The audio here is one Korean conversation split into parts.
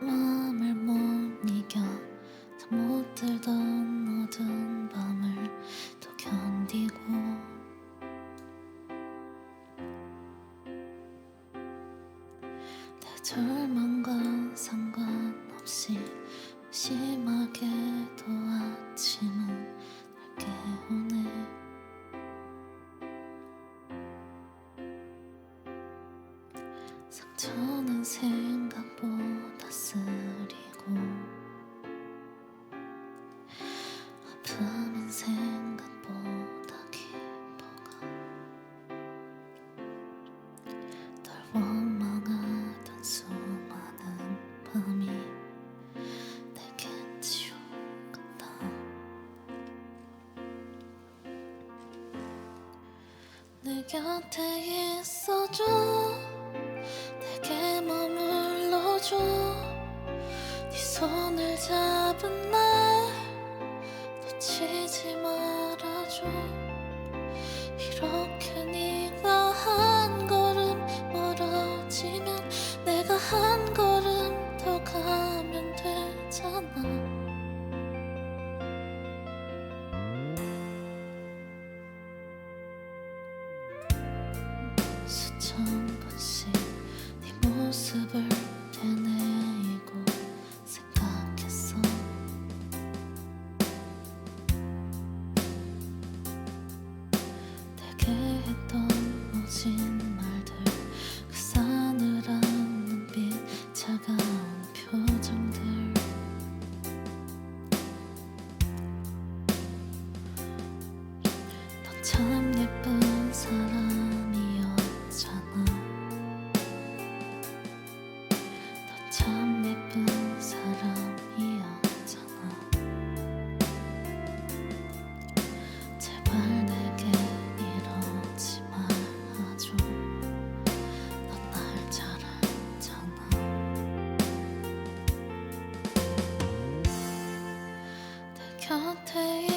마음을 못 이겨. 잠못 들던 어두운 밤을 또 견디고. 내 절망과 상관없이 심하게도 아침은 날 깨우네. 상처는 생 원망하던 수많은 밤이 내겐 지옥 같다. 내 곁에 있어줘. 내게 머물러줘. 네 손을 잡은 날 놓치지 말아줘. 이렇게 내곁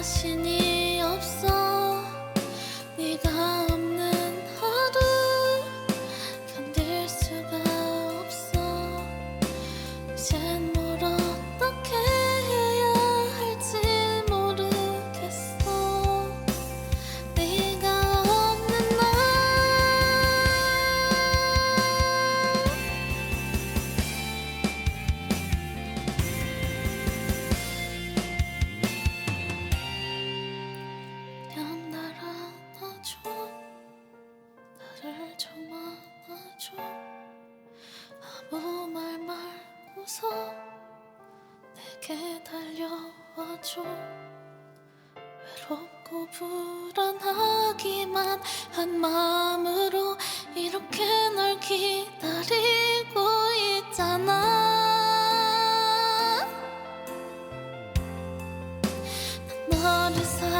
난자 내게 달려와줘. 외롭고 불안하기만 한 마음으로 이렇게 널 기다리고 있잖아. 난 너를 사랑